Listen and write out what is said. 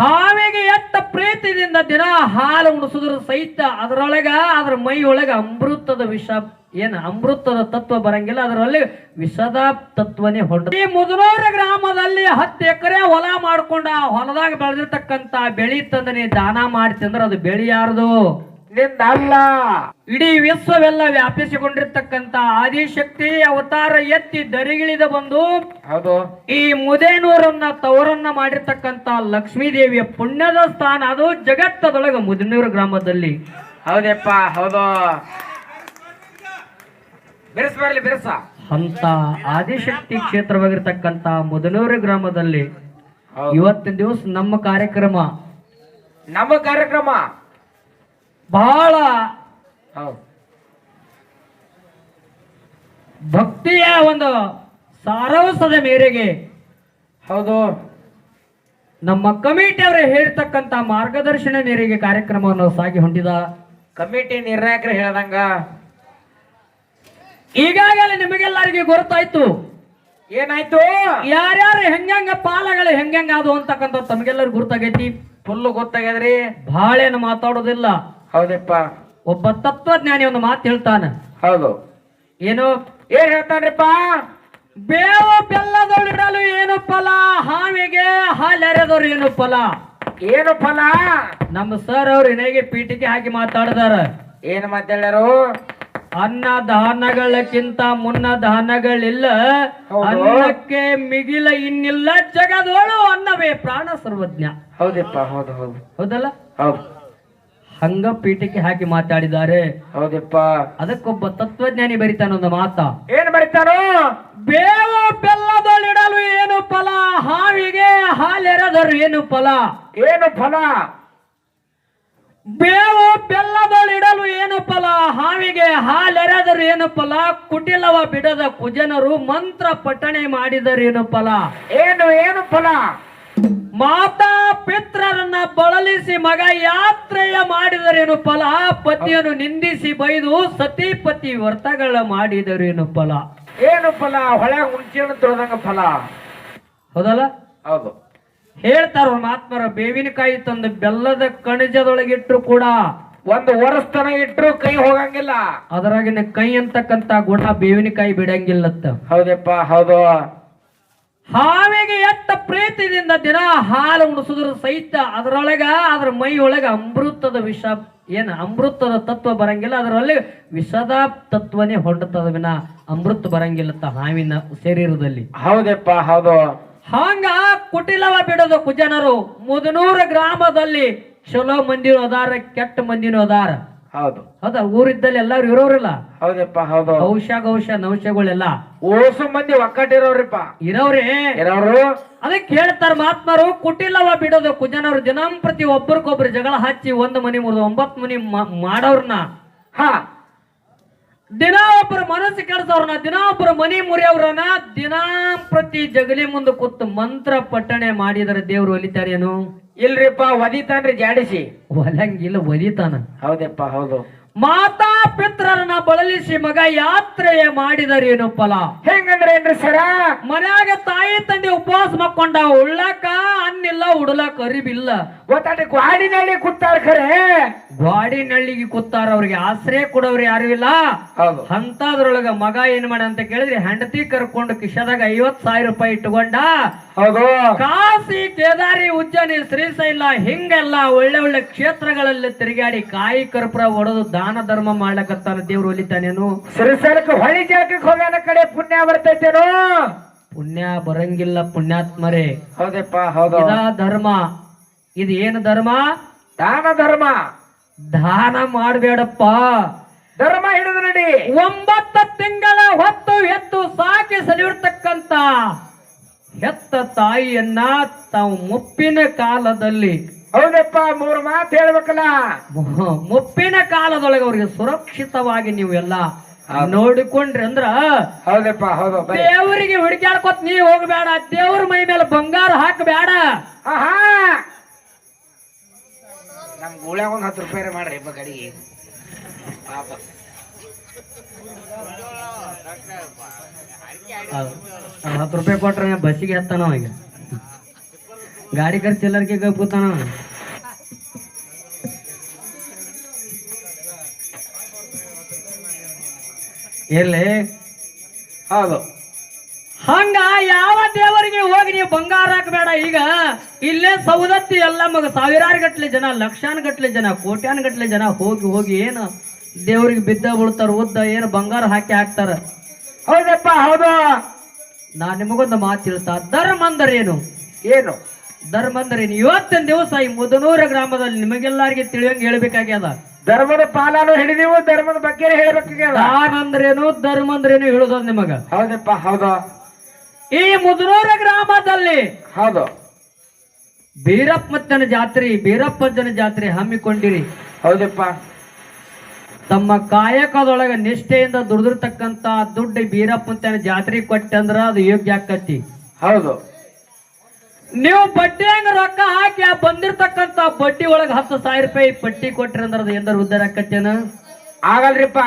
ಹಾವಿಗೆ ಎತ್ತ ಪ್ರೀತಿಯಿಂದ ದಿನ ಹಾಲು ಉಣಿಸಿದ್ರು ಸಹಿತ ಅದರೊಳಗ, ಅದ್ರ ಮೈ ಅಮೃತದ ವಿಷ, ಏನು ಅಮೃತದ ತತ್ವ ಬರಂಗಿಲ್ಲ, ಅದರಲ್ಲಿ ವಿಷದ ತತ್ವನೇ ಹೊಡೆದ ಈ ಮುದನೂರ ಗ್ರಾಮದಲ್ಲಿ ಹತ್ತು ಎಕರೆ ಹೊಲ ಮಾಡ್ಕೊಂಡ ಹೊಲದಾಗ ಬೆಳೆದಿರ್ತಕ್ಕಂತ ಬೆಳಿ ತಂದನೆ ದಾನ ಮಾಡ್ತಿ ಅಂದ್ರೆ ಅದು ಬೆಳಿ ಯಾರ್ದು? ನಿಂದ ಅಲ್ಲ ಇಡೀ ವಿಶ್ವವೆಲ್ಲ ವ್ಯಾಪಿಸಿಕೊಂಡಿರ್ತಕ್ಕಂತ ಆದಿಶಕ್ತಿ ಅವತಾರ ಎತ್ತಿ ದರಿಗಿಳಿದ ಬಂದು ಹೌದು. ಈ ಮುದೇನೂರನ್ನ ತವರನ್ನ ಮಾಡಿರ್ತಕ್ಕಂತ ಲಕ್ಷ್ಮೀ ದೇವಿಯ ಪುಣ್ಯದ ಸ್ಥಾನ ಅದು ಜಗತ್ತದೊಳಗ ಮುದಿನೂರು ಗ್ರಾಮದಲ್ಲಿ. ಹೌದಪ್ಪ ಹೌದು. ಬಿರಸ ಬರಲಿ ಬಿರ್ಸ. ಅಂತ ಆದಿಶಕ್ತಿ ಕ್ಷೇತ್ರವಾಗಿರ್ತಕ್ಕಂತ ಮುದನೂರು ಗ್ರಾಮದಲ್ಲಿ. ಇವತ್ತಿನ ದಿವಸ ನಮ್ಮ ಕಾರ್ಯಕ್ರಮ. ನಮ್ಮ ಕಾರ್ಯಕ್ರಮ. ಬಹಳ ಹೌದು. ಭಕ್ತಿಯ ಒಂದು ಸಾರವಸದ ಮೇರೆಗೆ ಹೌದು. ನಮ್ಮ ಕಮಿಟಿ ಅವರು ಹೇಳ್ತಕ್ಕಂತ ಮಾರ್ಗದರ್ಶನ ಮೇರೆಗೆ ಕಾರ್ಯಕ್ರಮವನ್ನು ಸಾಗಿ ಹೊಂದಿದ ಕಮಿಟಿ ನಿರ್ಣಾಯಕರು ಹೇಳ್ದಂಗ. ಈಗಾಗಲೇ ನಿಮಗೆಲ್ಲರಿಗೆ ಗೊತ್ತಾಯ್ತು. ಏನಾಯ್ತು? ಯಾರ್ಯಾರು ಹೆಂಗಂಗ ಪಾಲಗಳು ಹೆಂಗಂಗ ಅದು ಅಂತಕ್ಕಂಥ ತಮಗೆಲ್ಲರಿಗೂ ಗುರ್ತಾಗೈತಿ ಫುಲ್ಲು ಗೊತ್ತಾಗ್ಯದ್ರಿ. ಬಹಳೇನು ಮಾತಾಡೋದಿಲ್ಲ. ಹೌದಪ್ಪ. ಒಬ್ಬ ತತ್ವಜ್ಞಾನಿ ಒಂದು ಮಾತು ಹೇಳ್ತಾನ. ಹೌದು. ಏನು? ಏನ್ ಹೇಳ್ತಾನ್ರಿಪ್ಪ? ಬೇವು ಬೆಲ್ಲದೊಳಿರಲು ಏನು ಫಲ? ಹಾವಿಗೆ ಹಾಲೆರೆದವ್ರು ಏನು ಫಲ? ಏನು ಫಲ? ನಮ್ಮ ಸರ್ ಅವ್ರು ಇನೇಗೆ ಪೀಠಿಗೆ ಹಾಕಿ ಮಾತಾಡ್ತಾರ ಏನ್ ಮಾತಾಡ್ಯಾರು? ಅನ್ನ ದಾನಗಳಕ್ಕಿಂತ ಮುನ್ನ ದಾನಗಳಿಲ್ಲ. ಅನ್ನಕ್ಕೆ ಮಿಗಿಲ ಇನ್ನಿಲ್ಲ. ಜಗದೋಳು ಅನ್ನವೇ ಪ್ರಾಣ ಸರ್ವಜ್ಞ. ಹೌದಪ್ಪ ಹೌದು ಹೌದು. ಹೌದಲ್ಲ? ಹೌದು. ಹಂಗ ಪೀಠಕ್ಕೆ ಹಾಕಿ ಮಾತಾಡಿದ್ದಾರೆ. ಹೌದಪ್ಪ. ಅದಕ್ಕೊಬ್ಬ ತತ್ವಜ್ಞಾನಿ ಬರಿತಾನ ಒಂದು ಮಾತ. ಏನ್ ಬರೀತಾರೋ ಬೇವು ಬೆಲ್ಲದೊಳಿಡಲು ಏನು ಫಲ? ಹಾವಿಗೆ ಹಾಲೆರದರು ಏನು ಫಲ? ಏನು ಫಲ? ಬೇವು ಬೆಲ್ಲದೊಳಿಡಲು ಏನು ಫಲ? ಹಾವಿಗೆ ಹಾಲೆರೆದರು ಏನು ಫಲ? ಕುಟಿಲವ ಬಿಡದ ಕುಜನರು ಮಂತ್ರ ಪಠಣೆ ಮಾಡಿದರು ಏನು ಫಲ? ಏನು ಏನು ಫಲ? ಮಾತಾ ಪಿತ್ರರನ್ನ ಬಳಲಿಸಿ ಮಗ ಯಾತ್ರೆಯ ಮಾಡಿದರೇನು ಫಲ? ಪತಿಯನ್ನು ನಿಂದಿಸಿ ಬೈದು ಸತಿಪತಿ ವ್ರತಗಳ ಮಾಡಿದರೇನು ಫಲ? ಏನು ಫಲ? ಹೊಳೆ ಹುಣ್ಚಿನ ತೊಳೆದಂಗ ಫಲ. ಹೌದಲ್ಲ? ಹೌದು. ಹೇಳ್ತಾರ ಮಹಾತ್ಮರ ಬೇವಿನಕಾಯಿ ತಂದು ಬೆಲ್ಲದ ಕಣಜದೊಳಗಿಟ್ರು ಕೂಡ ಒಂದು ವರ್ಷತನ ಇಟ್ಟರು ಕೈ ಹೋಗಂಗಿಲ್ಲ. ಅದರಾಗಿನ ಕೈ ಅಂತಕ್ಕಂತ ಗುಣ ಬೇವಿನಕಾಯಿ ಬಿಡಂಗಿಲ್ಲತ್ತ. ಹೌದಪ್ಪ ಹೌದು. ಹಾವಿಗೆ ಎಟ್ಟ ಪ್ರೀತಿಯಿಂದ ದಿನ ಹಾಲು ಉಣಿಸಿದ್ರು ಸಹಿತ ಅದರೊಳಗ ಅದ್ರ ಮೈ ಒಳಗ ಅಮೃತದ ವಿಷ ಏನ ಅಮೃತದ ತತ್ವ ಬರಂಗಿಲ್ಲ ಅದರಲ್ಲಿ ವಿಷದ ತತ್ವನೇ ಹೊಂಡತದ ವಿನ ಅಮೃತ ಬರಂಗಿಲ್ಲತ್ತ ಹಾವಿನ ಶರೀರದಲ್ಲಿ. ಹೌದಪ್ಪ ಹೌದು. ಹಂಗ ಕುಟಿಲವ ಬಿಡೋದು ಕುಜನರು ಮುದನೂರು ಗ್ರಾಮದಲ್ಲಿ ಚಲೋ ಮಂದಿನೂ ಅದಾರ ಕೆಟ್ಟ ಮಂದಿನೂ ಅದಾರ. ಹೌದು. ಹೌದಾ? ಊರಿದ್ದಲ್ಲಿ ಎಲ್ಲಾರು ಇರೋರಿಲ್ಲ? ಹೌದಪ್ಪ ಹೌದು. ಔಷ ಗೌಷ ನೌಷಗಳೆಲ್ಲ? ಓಸು ಮಂದಿ ಒಕ್ಕಟ್ಟಿರೋರಿಪ್ಪ ಇರೋರೇ? ಇರೋರು? ಅದಕ್ಕೆ ಕೇಳ್ತಾರ ಮಹಾತ್ಮರು ಕುಟಿಲ್ಲವ ಬಿಡೋದು ಕುಜನವ್ರು ದಿನಂಪ್ರತಿ ಒಬ್ಬರಿಗೊಬ್ರು ಜಗಳ ಹಚ್ಚಿ ಒಂದು ಮನಿ ಮುರಿದು ಒಂಬತ್ತು ಮನಿ ಮಾಡೋರ್ನ. ಹಾ. ದಿನ ಒಬ್ಬರು ಮನಸ್ಸು ಕೆಡ್ಸವ್ರನ್ನ ದಿನ ಒಬ್ಬರು ಮನಿ ಮುರಿಯವ್ರನ್ನ ದಿನಂಪ್ರತಿ ಜಗಲಿ ಮುಂದೆ ಕೂತು ಮಂತ್ರ ಪಟ್ಟಣೆ ಮಾಡಿದರೆ ದೇವ್ರು ಒಲಿತಾರೇನು? ಇಲ್ರಿಪ್ಪ ಒದಿತಾನ್ರಿ ಜಾಡಿಸಿ. ಒಲಂಗಿಲ್ಲ ಒಲಿತಾನ. ಹೌದಪ್ಪ ಹೌದು. ಮಾತಾ ಪಿತ್ರರನ್ನ ಬಳಲಿಸಿ ಮಗ ಯಾತ್ರೆಯ ಮಾಡಿದರೇನು ಫಲ? ಹೆಂಗಂದ್ರೆ ಏನ್ರಿ ಸರ? ಮನ್ಯಾಗ ತಾಯಿ ತಂದೆ ಉಪವಾಸ ಮಕ್ಕೊಂಡ ಉಳ್ಳಾಕ ಅನ್ನಿಲ್ಲ ಉಡ್ಲಾಕ ಅರಿವಿಲ್ಲ. ಗೊತ್ತಾಟ ಗ್ವಾಡಿನಲ್ಲಿ ಕೂತಾರ ಖರೆ. ಗಾಡಿ ನಳ್ಳಿಗೆ ಕೂತಾರ ಅವ್ರಿಗೆ ಆಶ್ರಯ ಕೊಡೋರು ಯಾರು ಇಲ್ಲ. ಹೌದು. ಅಂತದ್ರೊಳಗ ಮಗ ಏನ್ ಮಾಡ ಅಂತ ಕೇಳಿದ್ರೆ ಹೆಂಡತಿ ಕರ್ಕೊಂಡು ಕಿಶದಾಗ ಐವತ್ ಸಾವಿರ ರೂಪಾಯಿ ಇಟ್ಟುಕೊಂಡ ಹೌದು. ಕಾಶಿ ಕೇದಾರಿ ಉಜ್ಜನಿ ಶ್ರೀಶೈಲ ಹಿಂಗೆಲ್ಲ ಒಳ್ಳೆ ಒಳ್ಳೆ ಕ್ಷೇತ್ರಗಳಲ್ಲಿ ತಿರುಗಾಡಿ ಕಾಯಿ ಕರ್ಪುರ ಒಡೆದು ದಾನ ಧರ್ಮ ಮಾಡ್ಲಕತ್ತಾನ ದೇವ್ರು ಒಲಿತಾನೇನು? ಶ್ರೀಶೈಲಕ್ಕೆ ಹೊಳಿ ಜಾಗಕ್ಕೆ ಹೋಗ್ಯಾನ ಕಡೆ ಪುಣ್ಯ ಬರ್ತೈತೇನೋ ಪುಣ್ಯ ಬರಂಗಿಲ್ಲ ಪುಣ್ಯಾತ್ಮರೇ. ಹೌದಪ್ಪ ಹೌದು ಇದ ಧರ್ಮ. ಇದು ಏನು ಧರ್ಮ? ದಾನ ಧರ್ಮ. ದಾನ ಮಾಡಬೇಡಪ್ಪ. ಧರ್ಮ ಹಿಡಿದು ನಡಿ. ಒಂಬತ್ತು ತಿಂಗಳ ಹೊತ್ತು ಎತ್ತು ಸಾಕಿ ಸಲಿರ್ತಕ್ಕಂತ ಹೆತ್ತ ತಾಯಿಯನ್ನ ತಾವು ಮುಪ್ಪಿನ ಕಾಲದಲ್ಲಿ. ಹೌದಪ್ಪ ಮೂರು ಮಾತು ಹೇಳ್ಬೇಕಲ್ಲ. ಮುಪ್ಪಿನ ಕಾಲದೊಳಗೆ ಅವ್ರಿಗೆ ಸುರಕ್ಷಿತವಾಗಿ ನೀವು ಎಲ್ಲ. ನೋಡಿಕೊಂಡ್ರಿ ಅಂದ್ರ ಹೌದಪ್ಪ ಹೌದು ದೇವರಿಗೆ ಹುಡುಕ್ಯಾಡ್ಕೊತ್ ನೀ ಹೋಗ್ಬೇಡ ದೇವ್ರ ಮೈ ಮೇಲೆ ಬಂಗಾರ ಹಾಕಬೇಡ. ಆಹಾ! ನಮ್ ಗೂಳ್ಯಾಗ ಒಂದ್ ಹತ್ತು ರೂಪಾಯಿ ಮಾಡ್ರಿ ಹಬ್ಬ ಕಡೆಗೆ. ಪಾಪ. ಹತ್ತು ರೂಪಾಯಿ ಕೊಟ್ರೆ ಬಸ್ಸಿಗೆ ಹತ್ತಾನ ಈಗ. ಗಾಡಿ ಖರ್ಚು ಎಲ್ಲರಿಗೆ ಗಬ್ಬುತ್ತಾನ ಇರ್ಲಿ ಹೌದು. ಹಂಗ ಯಾವ ದೇವರಿಗೆ ಹೋಗಿ ನೀವು ಬಂಗಾರ ಹಾಕಬೇಡ ಈಗ? ಇಲ್ಲೇ ಸೌದತ್ತಿ ಎಲ್ಲ ಮಗ ಸಾವಿರಾರು ಗಟ್ಲೆ ಜನ ಲಕ್ಷಾನ್ ಗಟ್ಟಲೆ ಜನ ಕೋಟ್ಯಾನ್ ಗಟ್ಲೆ ಜನ ಹೋಗಿ ಹೋಗಿ ಏನು ದೇವರಿಗೆ ಬಿದ್ದ ಬೀಳ್ತಾರ ಉದ್ದ ಏನು ಬಂಗಾರ ಹಾಕಿ ಹಾಕ್ತಾರ. ಹೌದಪ್ಪ ಹೌದು. ನಾ ನಿಮಗೊಂದು ಮಾತು ಹೇಳ್ತಾ ಧರ್ಮ ಅಂದರೇನು ಏನು? ಧರ್ಮ ಅಂದರೇನು ಇವತ್ತಿನ ದಿವಸ ಈ ಮುದನೂರ ಗ್ರಾಮದಲ್ಲಿ ನಿಮಗೆಲ್ಲರಿಗೆ ತಿಳಿಯಂಗೆ ಹೇಳ್ಬೇಕಾಗ್ಯದ. ಧರ್ಮದ ಪಾಲನು ಹಿಡಿದೀವು ಧರ್ಮದ ಬಗ್ಗೆ ಹೇಳ್ಬೇಕು ದಾನ ಅಂದ್ರೇನು ಧರ್ಮ ಅಂದ್ರೇನು ಹೇಳುದ ನಿಮಗ? ಹೌದಪ್ಪ ಹೌದು. ಈ ಮುದ್ರೂರ ಗ್ರಾಮದಲ್ಲಿ ಹೌದು. ಬೀರಪ್ಪನ ಜಾತ್ರೆ ಬೀರಪ್ಪಜ್ಜನ ಜಾತ್ರೆ ಹಮ್ಮಿಕೊಂಡಿರಿ. ಹೌದಪ್ಪ. ತಮ್ಮ ಕಾಯಕದೊಳಗ ನಿಷ್ಠೆಯಿಂದ ದುಡಿದಿರ್ತಕ್ಕಂತ ದುಡ್ಡು ಬೀರಪ್ಪನ ಜಾತ್ರೆ ಕೊಟ್ಟಂದ್ರ ಅದು ಯೋಗ್ಯ ಆಕತಿ. ಹೌದು. ನೀವು ಬಡ್ಡಿ ಹಂಗ ರೊಕ್ಕ ಹಾಕಿ ಆ ಬಂದಿರ್ತಕ್ಕಂತ ಬಡ್ಡಿ ಒಳಗ ಹತ್ತು ಸಾವಿರ ರೂಪಾಯಿ ಪಟ್ಟಿ ಅದು ಎಂದರ ಉದ್ದಾರ ಆಕತ್ತೇನ ಆಗಲ್ರಿಪ್ಪ